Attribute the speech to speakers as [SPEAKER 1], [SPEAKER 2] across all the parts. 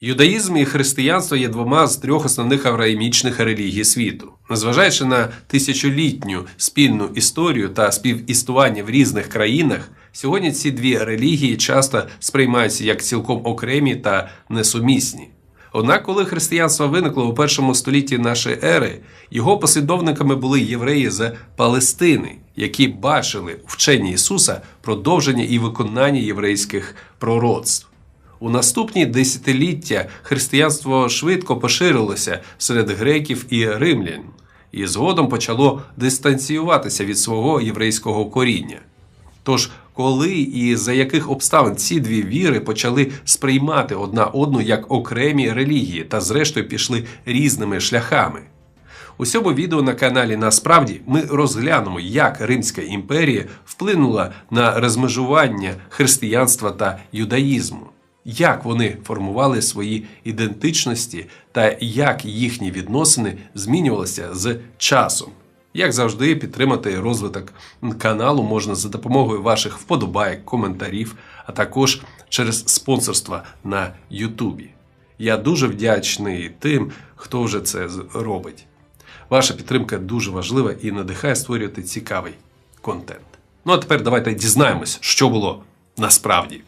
[SPEAKER 1] Юдаїзм і християнство є двома з трьох основних авраамічних релігій світу. Незважаючи на тисячолітню спільну історію та співіснування в різних країнах, сьогодні ці дві релігії часто сприймаються як цілком окремі та несумісні. Однак, коли християнство виникло у першому столітті нашої ери, його послідовниками були євреї з Палестини, які бачили у вченні Ісуса продовження і виконання єврейських пророцтв. У наступні десятиліття християнство швидко поширилося серед греків і римлян, і згодом почало дистанціюватися від свого єврейського коріння. Тож, коли і за яких обставин ці дві віри почали сприймати одна одну як окремі релігії та, зрештою, пішли різними шляхами. У цьому відео на каналі Насправді ми розглянемо, як Римська імперія вплинула на розмежування християнства та юдаїзму, як вони формували свої ідентичності та як їхні відносини змінювалися з часом. Як завжди, підтримати розвиток каналу можна за допомогою ваших вподобайок, коментарів, а також через спонсорство на Ютубі. Я дуже вдячний тим, хто вже це робить. Ваша підтримка дуже важлива і надихає створювати цікавий контент. Ну а тепер давайте дізнаємось, що було насправді.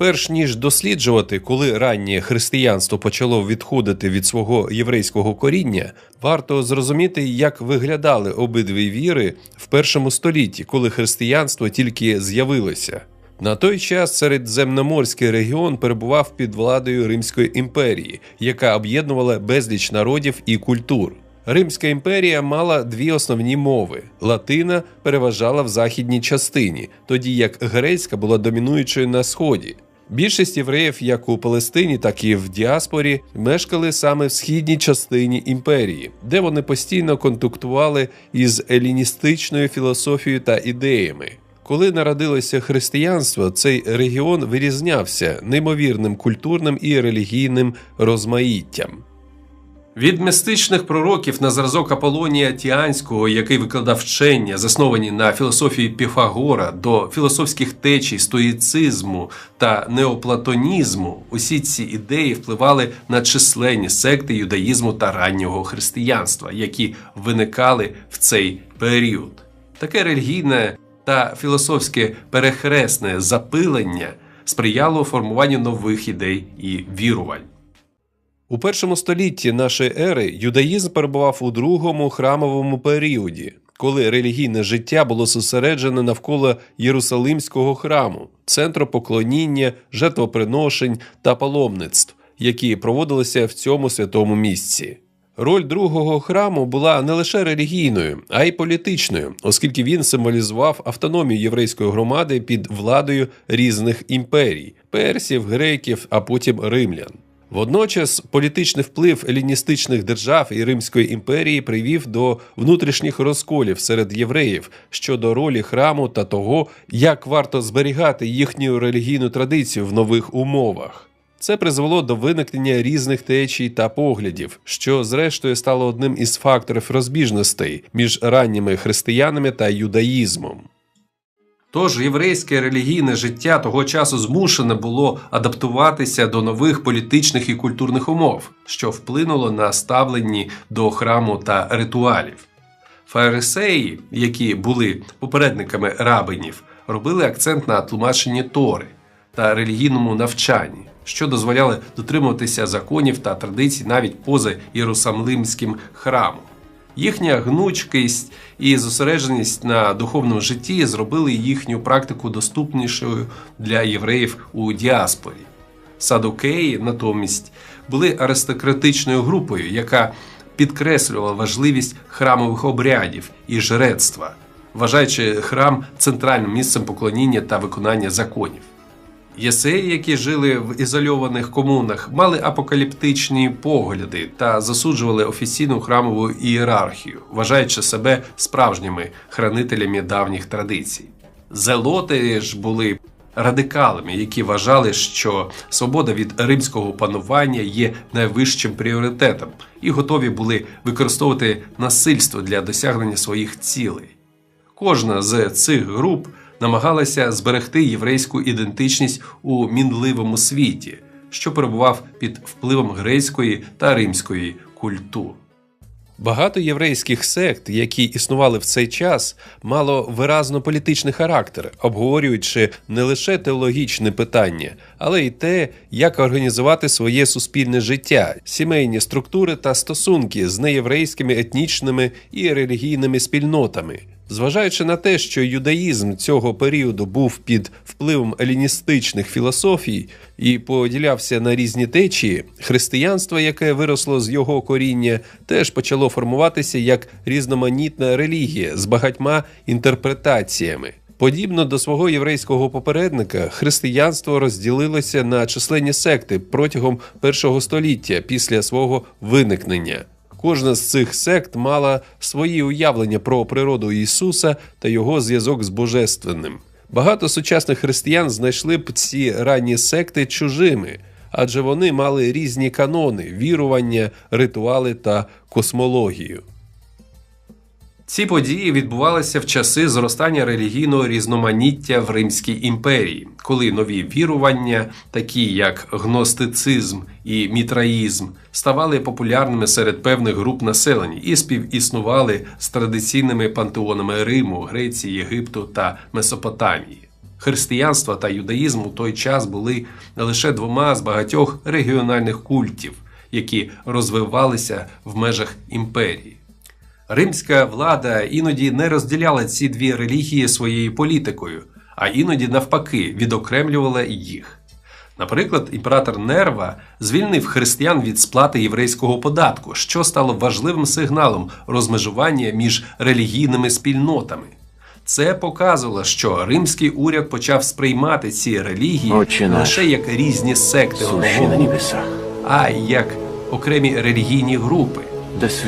[SPEAKER 1] Перш ніж досліджувати, коли раннє християнство почало відходити від свого єврейського коріння, варто зрозуміти, як виглядали обидві віри в першому столітті, коли християнство тільки з'явилося. На той час середземноморський регіон перебував під владою Римської імперії, яка об'єднувала безліч народів і культур. Римська імперія мала дві основні мови: латина переважала в західній частині, тоді як грецька була домінуючою на сході. Більшість євреїв, як у Палестині, так і в діаспорі, мешкали саме в східній частині імперії, де вони постійно контактували із еліністичною філософією та ідеями. Коли народилося християнство, цей регіон вирізнявся неймовірним культурним і релігійним розмаїттям. Від містичних пророків на зразок Аполонія Тіанського, який викладав вчення, засновані на філософії Піфагора, до філософських течій стоїцизму та неоплатонізму, усі ці ідеї впливали на численні секти юдаїзму та раннього християнства, які виникали в цей період. Таке релігійне та філософське перехресне запилення сприяло формуванню нових ідей і вірувань. У першому столітті нашої ери юдаїзм перебував у другому храмовому періоді, коли релігійне життя було зосереджене навколо Єрусалимського храму, центру поклоніння, жертвоприношень та паломництв, які проводилися в цьому святому місці. Роль другого храму була не лише релігійною, а й політичною, оскільки він символізував автономію єврейської громади під владою різних імперій персів, греків, а потім римлян. Водночас політичний вплив еліністичних держав і Римської імперії привів до внутрішніх розколів серед євреїв щодо ролі храму та того, як варто зберігати їхню релігійну традицію в нових умовах. Це призвело до виникнення різних течій та поглядів, що зрештою стало одним із факторів розбіжностей між ранніми християнами та юдаїзмом. Тож єврейське релігійне життя того часу змушене було адаптуватися до нових політичних і культурних умов, що вплинуло на ставлені до храму та ритуалів. Фарисеї, які були попередниками рабинів, робили акцент на тлумаченні Тори та релігійному навчанні, що дозволяли дотримуватися законів та традицій навіть поза Єрусалимським храмом. Їхня гнучкість і зосередженість на духовному житті зробили їхню практику доступнішою для євреїв у діаспорі. Садукеї, натомість, були аристократичною групою, яка підкреслювала важливість храмових обрядів і жрецтва, вважаючи храм центральним місцем поклоніння та виконання законів. Єсеї, які жили в ізольованих комунах, мали апокаліптичні погляди та засуджували офіційну храмову ієрархію, вважаючи себе справжніми хранителями давніх традицій. Зелоти ж були радикалами, які вважали, що свобода від римського панування є найвищим пріоритетом, і готові були використовувати насильство для досягнення своїх цілей. Кожна з цих груп намагалася зберегти єврейську ідентичність у мінливому світі, що перебував під впливом грецької та римської культур. Багато єврейських сект, які існували в цей час, мало виразно політичний характер, обговорюючи не лише теологічне питання, але й те, як організувати своє суспільне життя, сімейні структури та стосунки з неєврейськими етнічними і релігійними спільнотами. Зважаючи на те, що юдаїзм цього періоду був під впливом еліністичних філософій і поділявся на різні течії, християнство, яке виросло з його коріння, теж почало формуватися як різноманітна релігія з багатьма інтерпретаціями. Подібно до свого єврейського попередника, християнство розділилося на численні секти протягом першого століття після свого виникнення. Кожна з цих сект мала свої уявлення про природу Ісуса та його зв'язок з Божественним. Багато сучасних християн знайшли б ці ранні секти чужими, адже вони мали різні канони, вірування, ритуали та космологію. Ці події відбувалися в часи зростання релігійного різноманіття в Римській імперії, коли нові вірування, такі як гностицизм і мітраїзм, ставали популярними серед певних груп населення і співіснували з традиційними пантеонами Риму, Греції, Єгипту та Месопотамії. Християнство та юдаїзм у той час були лише двома з багатьох регіональних культів, які розвивалися в межах імперії. Римська влада іноді не розділяла ці дві релігії своєю політикою, а іноді навпаки відокремлювала їх. Наприклад, імператор Нерва звільнив християн від сплати єврейського податку, що стало важливим сигналом розмежування між релігійними спільнотами. Це показувало, що римський уряд почав сприймати ці релігії
[SPEAKER 2] Отче
[SPEAKER 1] не
[SPEAKER 2] наш,
[SPEAKER 1] лише як різні секти
[SPEAKER 2] на небесах,
[SPEAKER 1] а як окремі релігійні групи.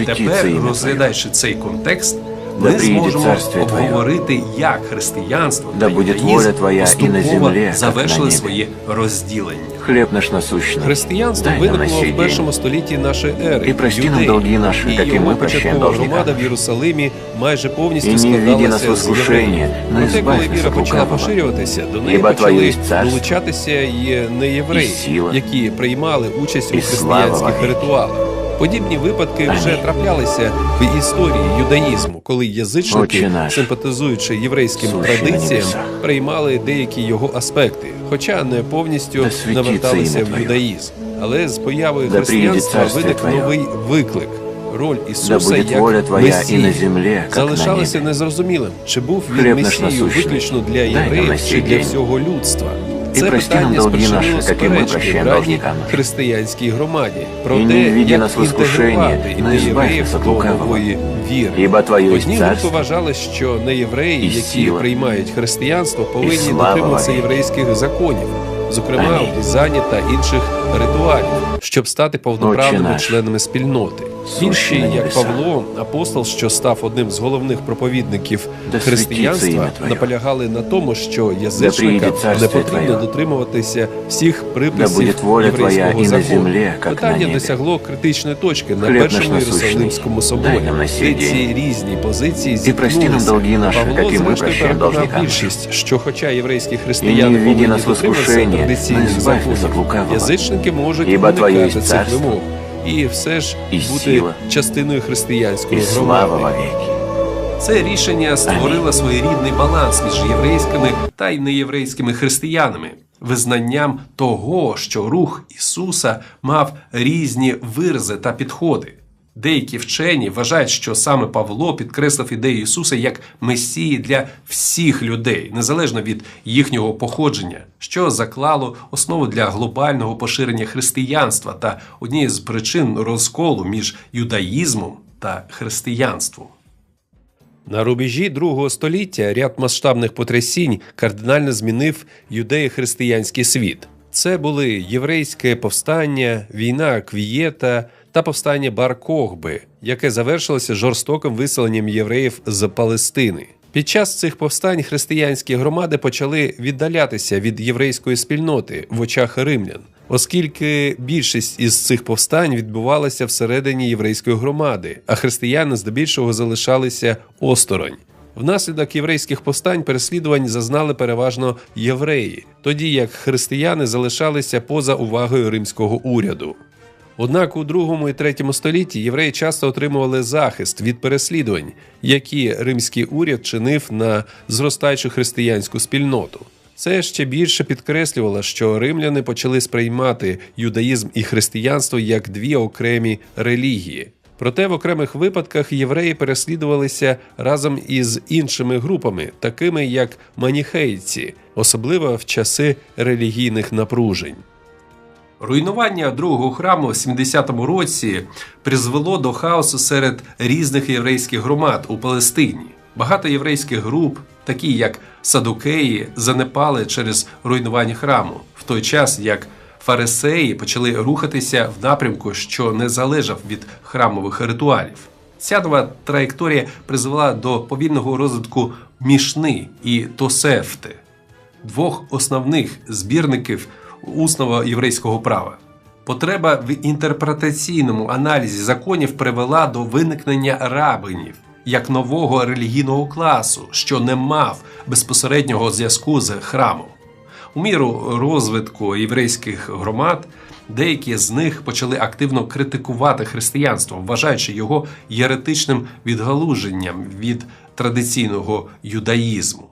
[SPEAKER 1] Тепер, розглядаючи цей контекст, ми зможемо обговорити, як християнство
[SPEAKER 2] Да
[SPEAKER 1] та юдаїзм
[SPEAKER 2] Твоя і на землі,
[SPEAKER 1] завершили своє розділення.
[SPEAKER 2] Хлеб наш насущный.
[SPEAKER 1] Християнство
[SPEAKER 2] дай
[SPEAKER 1] виникло в першому столітті нашої ери.
[SPEAKER 2] І прости нам долги наші, як і ми прощаємо
[SPEAKER 1] громада в. Єрусалимі майже повністю складалася з євреїв. Проте, коли віра почала поширюватися, до неї почали долучатися і неєвреї, які приймали участь у християнських ритуалах. Подібні випадки вже траплялися в історії юдаїзму, коли язичники, симпатизуючи єврейським традиціям, приймали деякі його аспекти, хоча не повністю наверталися в юдаїзм. Але з появою християнства виник новий виклик. Роль Ісуса як
[SPEAKER 2] воля Твоя
[SPEAKER 1] Месії
[SPEAKER 2] и на земле, как на
[SPEAKER 1] залишалося
[SPEAKER 2] небе.
[SPEAKER 1] незрозумілим, чи був він Месією виключно для євреїв чи для всього людства. Це питання спричинило суперечки в ранній християнській громаді про те,
[SPEAKER 2] не
[SPEAKER 1] як інтегрувати неєвреїв до нової віри. Одні групи вважали, що неєвреї, які приймають християнство, повинні дотримуватися єврейських законів, зокрема обрізання та інших ритуалів, щоб стати повноправними членами спільноти. Інші, як. Павло, апостол, що став одним з головних проповідників християнства, наполягали на тому, що
[SPEAKER 2] приїде
[SPEAKER 1] язичникам не потрібно дотримуватися всіх приписів єврейського закону. Питання досягло критичної точки на першому Єрусалимському соборі. де ці різні позиції зіткнулися. Павло, зрештою, переконав більшість, що хоча єврейські християни повинні дотримуватися традиційних
[SPEAKER 2] от
[SPEAKER 1] законів, язичники можуть уникати цих вимог і все ж
[SPEAKER 2] і
[SPEAKER 1] бути
[SPEAKER 2] сила,
[SPEAKER 1] частиною християнської
[SPEAKER 2] слава
[SPEAKER 1] громади.
[SPEAKER 2] вовеки.
[SPEAKER 1] Це рішення створило своєрідний баланс між єврейськими та й неєврейськими християнами, визнанням того, що рух Ісуса мав різні вирзи та підходи. Деякі вчені вважають, що саме Павло підкреслив ідею Ісуса як Месії для всіх людей, незалежно від їхнього походження, що заклало основу для глобального поширення християнства та однією з причин розколу між юдаїзмом та християнством. На рубежі другого століття ряд масштабних потрясінь кардинально змінив юдеї-християнський світ. Це були єврейське повстання, війна Квієта та повстання Бар-Кохби, яке завершилося жорстоким виселенням євреїв з Палестини. Під час цих повстань християнські громади почали віддалятися від єврейської спільноти в очах римлян, оскільки більшість із цих повстань відбувалася всередині єврейської громади, а християни здебільшого залишалися осторонь. Внаслідок єврейських повстань переслідувань зазнали переважно євреї, тоді як християни залишалися поза увагою римського уряду. Однак у другому і третьому столітті євреї часто отримували захист від переслідувань, які римський уряд чинив на зростаючу християнську спільноту. Це ще більше підкреслювало, що римляни почали сприймати юдаїзм і християнство як дві окремі релігії. Проте в окремих випадках євреї переслідувалися разом із іншими групами, такими як маніхейці, особливо в часи релігійних напружень. Руйнування другого храму в 70-му році призвело до хаосу серед різних єврейських громад у Палестині. Багато єврейських груп, такі як Садукеї, занепали через руйнування храму, в той час як фарисеї почали рухатися в напрямку, що не залежав від храмових ритуалів. Ця нова траєкторія призвела до повільного розвитку мішни і тосефти, двох основних збірників усного єврейського права. Потреба в інтерпретаційному аналізі законів привела до виникнення рабинів як нового релігійного класу, що не мав безпосереднього зв'язку з храмом. У міру розвитку єврейських громад деякі з них почали активно критикувати християнство, вважаючи його єретичним відгалуженням від традиційного юдаїзму.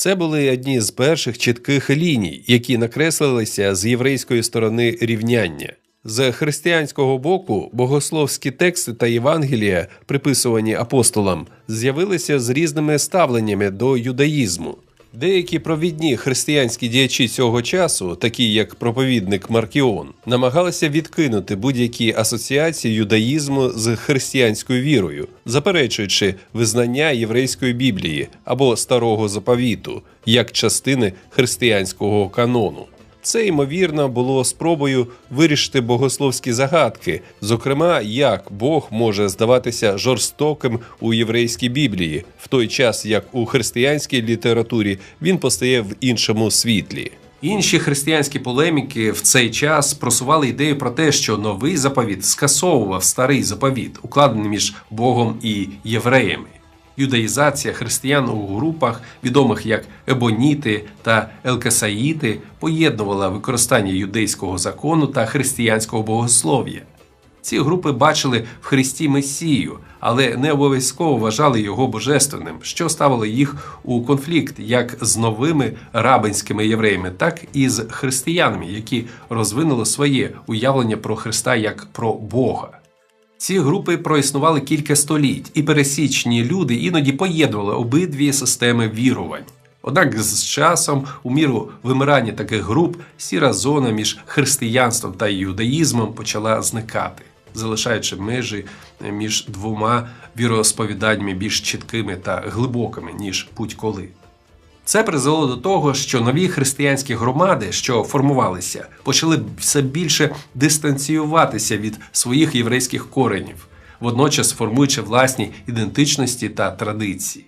[SPEAKER 1] Це були одні з перших чітких ліній, які накреслилися з єврейської сторони рівняння. З християнського боку богословські тексти та Євангелія, приписувані апостолам, з'явилися з різними ставленнями до юдаїзму. Деякі провідні християнські діячі цього часу, такі як проповідник Маркіон, намагалися відкинути будь-які асоціації юдаїзму з християнською вірою, заперечуючи визнання єврейської біблії або старого заповіту як частини християнського канону. Це ймовірно було спробою вирішити богословські загадки, зокрема, як Бог може здаватися жорстоким у єврейській Біблії, в той час як у християнській літературі він постає в іншому світлі. Інші християнські полеміки в цей час просували ідею про те, що новий заповіт скасовував старий заповіт, укладений між Богом і євреями. Юдаїзація християн у групах, відомих як ебоніти та елкесаїти, поєднувала використання юдейського закону та християнського богослов'я. Ці групи бачили в Христі Месію, але не обов'язково вважали його божественним, що ставило їх у конфлікт як з новими рабинськими євреями, так і з християнами, які розвинули своє уявлення про Христа як про Бога. Ці групи проіснували кілька століть, і пересічні люди іноді поєднували обидві системи вірувань. Однак з часом, у міру вимирання таких груп, сіра зона між християнством та юдаїзмом почала зникати, залишаючи межі між двома віросповіданнями більш чіткими та глибокими, ніж будь-коли. Це призвело до того, що нові християнські громади, що формувалися, почали все більше дистанціюватися від своїх єврейських коренів, водночас формуючи власні ідентичності та традиції.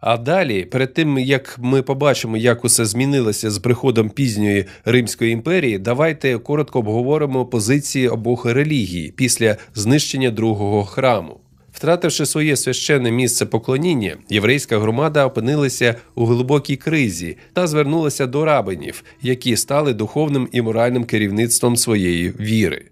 [SPEAKER 1] А далі, перед тим як ми побачимо, як усе змінилося з приходом пізньої Римської імперії, давайте коротко обговоримо позиції обох релігій після знищення другого храму. Втративши своє священне місце поклоніння, єврейська громада опинилася у глибокій кризі та звернулася до рабинів, які стали духовним і моральним керівництвом своєї віри.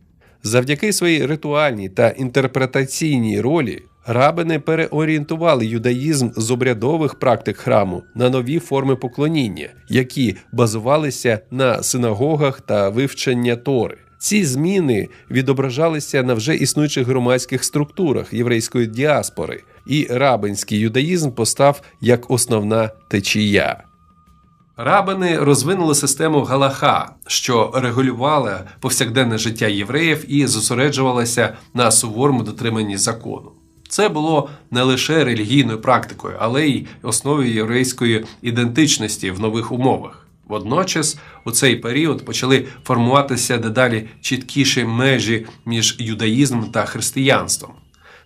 [SPEAKER 1] Завдяки своїй ритуальній та інтерпретаційній ролі рабини переорієнтували юдаїзм з обрядових практик храму на нові форми поклоніння, які базувалися на синагогах та вивчення тори. Ці зміни відображалися на вже існуючих громадських структурах єврейської діаспори, і рабинський юдаїзм постав як основна течія. Рабини розвинули систему Галаха, що регулювала повсякденне життя євреїв і зосереджувалася на суворому дотриманні закону. Це було не лише релігійною практикою, але й основою єврейської ідентичності в нових умовах. Водночас у цей період почали формуватися дедалі чіткіші межі між юдаїзмом та християнством.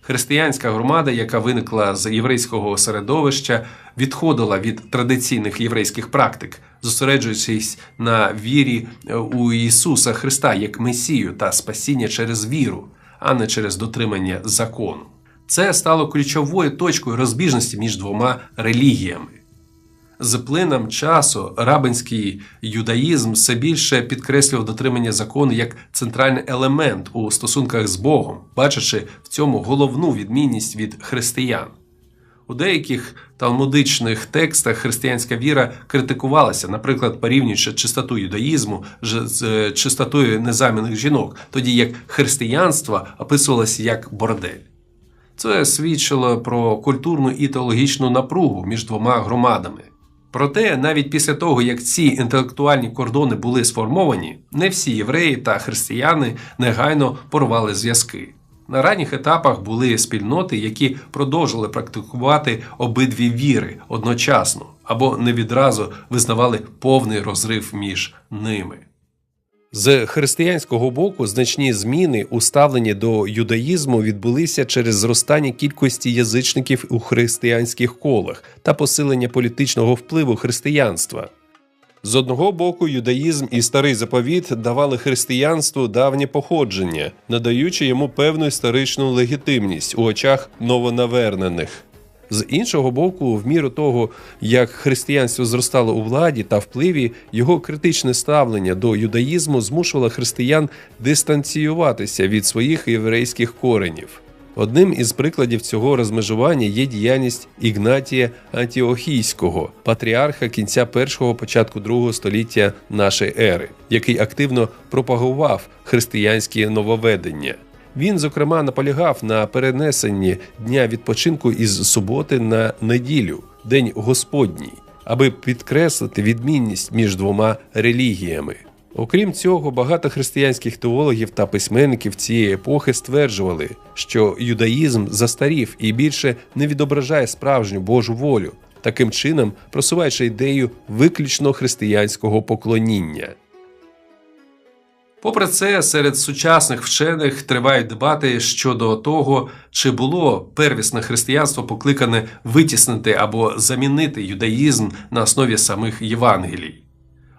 [SPEAKER 1] Християнська громада, яка виникла з єврейського середовища, відходила від традиційних єврейських практик, зосереджуючись на вірі у Ісуса Христа як Месію та спасіння через віру, а не через дотримання закону. Це стало ключовою точкою розбіжності між двома релігіями. З плином часу рабинський юдаїзм все більше підкреслював дотримання закону як центральний елемент у стосунках з Богом, бачачи в цьому головну відмінність від християн. У деяких талмудичних текстах християнська віра критикувалася, наприклад, порівнюючи чистоту юдаїзму з е, чистотою незамінних жінок, тоді як християнство описувалося як бордель. Це свідчило про культурну і теологічну напругу між двома громадами. Проте, навіть після того, як ці інтелектуальні кордони були сформовані, не всі євреї та християни негайно порвали зв'язки. На ранніх етапах були спільноти, які продовжили практикувати обидві віри одночасно або не відразу визнавали повний розрив між ними. З християнського боку значні зміни у ставленні до юдаїзму відбулися через зростання кількості язичників у християнських колах та посилення політичного впливу християнства. З одного боку, юдаїзм і старий заповіт давали християнству давнє походження, надаючи йому певну історичну легітимність у очах новонавернених. З іншого боку, в міру того, як християнство зростало у владі та впливі, його критичне ставлення до юдаїзму змушувало християн дистанціюватися від своїх єврейських коренів. Одним із прикладів цього розмежування є діяльність Ігнатія Антіохійського, патріарха кінця першого початку другого століття нашої ери, який активно пропагував християнські нововведення. Він, зокрема, наполягав на перенесенні дня відпочинку із суботи на неділю, день Господній, аби підкреслити відмінність між двома релігіями. Окрім цього, багато християнських теологів та письменників цієї епохи стверджували, що юдаїзм застарів і більше не відображає справжню Божу волю, таким чином просуваючи ідею виключно християнського поклоніння. Попри це, серед сучасних вчених тривають дебати щодо того, чи було первісне християнство покликане витіснити або замінити юдаїзм на основі самих Євангелій.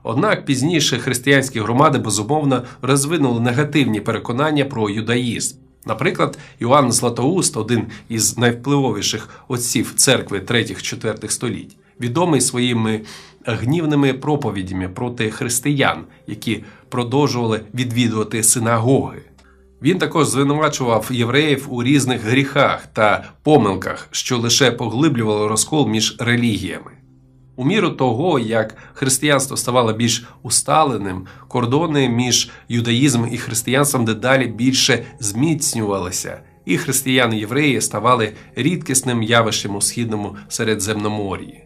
[SPEAKER 1] Однак пізніше християнські громади безумовно розвинули негативні переконання про юдаїзм. Наприклад, Іоанн Златоуст, один із найвпливовіших отців церкви 3-4 століть, відомий своїми гнівними проповідями проти християн, які продовжували відвідувати синагоги. Він також звинувачував євреїв у різних гріхах та помилках, що лише поглиблювало розкол між релігіями. У міру того, як християнство ставало більш усталеним, кордони між юдаїзмом і християнством дедалі більше зміцнювалися, і християни євреї ставали рідкісним явищем у східному Середземномор'ї.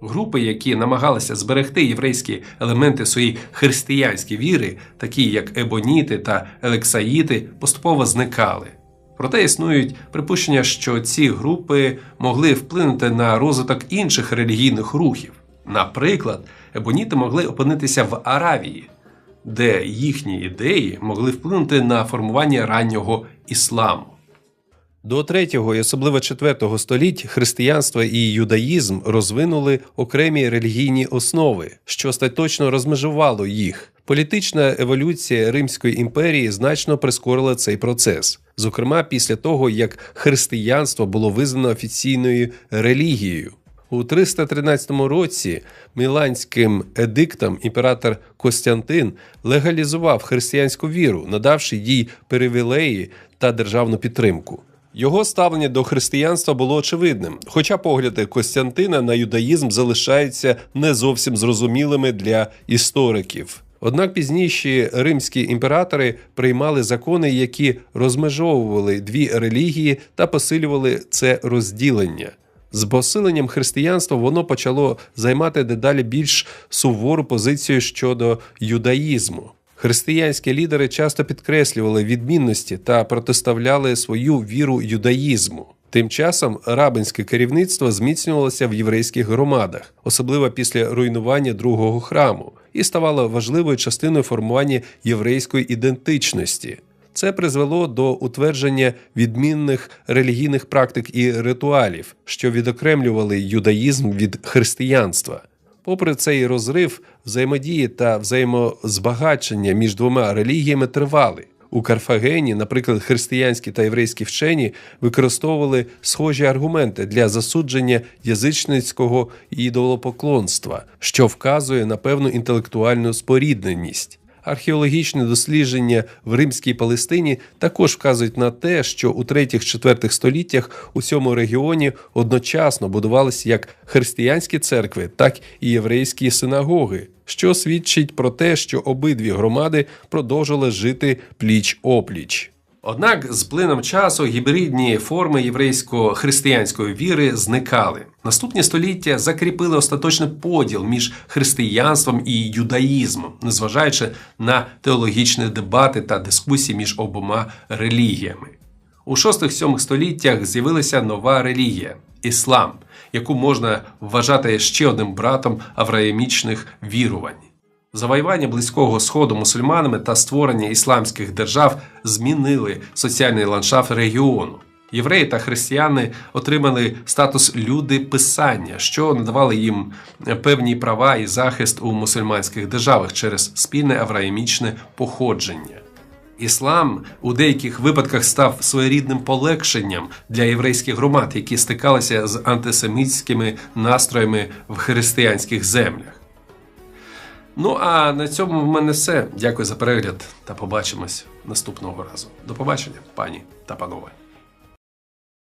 [SPEAKER 1] Групи, які намагалися зберегти єврейські елементи своєї християнської віри, такі як ебоніти та елексаїти, поступово зникали. Проте існують припущення, що ці групи могли вплинути на розвиток інших релігійних рухів. Наприклад, ебоніти могли опинитися в Аравії, де їхні ідеї могли вплинути на формування раннього ісламу. До третього і особливо четвертого століть християнство і юдаїзм розвинули окремі релігійні основи, що остаточно розмежувало їх. Політична еволюція Римської імперії значно прискорила цей процес, зокрема після того, як християнство було визнано офіційною релігією. У 313 році Міланським едиктом імператор Костянтин легалізував християнську віру, надавши їй привілеї та державну підтримку. Його ставлення до християнства було очевидним, хоча погляди Костянтина на юдаїзм залишаються не зовсім зрозумілими для істориків. Однак пізніші римські імператори приймали закони, які розмежовували дві релігії та посилювали це розділення. З посиленням християнства воно почало займати дедалі більш сувору позицію щодо юдаїзму. Християнські лідери часто підкреслювали відмінності та протиставляли свою віру юдаїзму. Тим часом рабинське керівництво зміцнювалося в єврейських громадах, особливо після руйнування другого храму, і ставало важливою частиною формування єврейської ідентичності. Це призвело до утвердження відмінних релігійних практик і ритуалів, що відокремлювали юдаїзм від християнства. Попри цей розрив, взаємодії та взаємозбагачення між двома релігіями тривали. У Карфагені, наприклад, християнські та єврейські вчені використовували схожі аргументи для засудження язичницького ідолопоклонства, що вказує на певну інтелектуальну спорідненість. Археологічні дослідження в римській Палестині також вказують на те, що у 3-4 століттях у цьому регіоні одночасно будувалися як християнські церкви, так і єврейські синагоги, що свідчить про те, що обидві громади продовжили жити пліч опліч. Однак з плином часу гібридні форми єврейсько-християнської віри зникали. Наступні століття закріпили остаточний поділ між християнством і юдаїзмом, незважаючи на теологічні дебати та дискусії між обома релігіями. У 6-7 століттях з'явилася нова релігія іслам, яку можна вважати ще одним братом авраамічних вірувань. Завоювання близького сходу мусульманами та створення ісламських держав змінили соціальний ландшафт регіону. Євреї та християни отримали статус люди писання, що надавали їм певні права і захист у мусульманських державах через спільне авраамічне походження. Іслам у деяких випадках став своєрідним полегшенням для єврейських громад, які стикалися з антисемітськими настроями в християнських землях. Ну а на цьому в мене все. Дякую за перегляд та побачимось наступного разу. До побачення, пані та панове.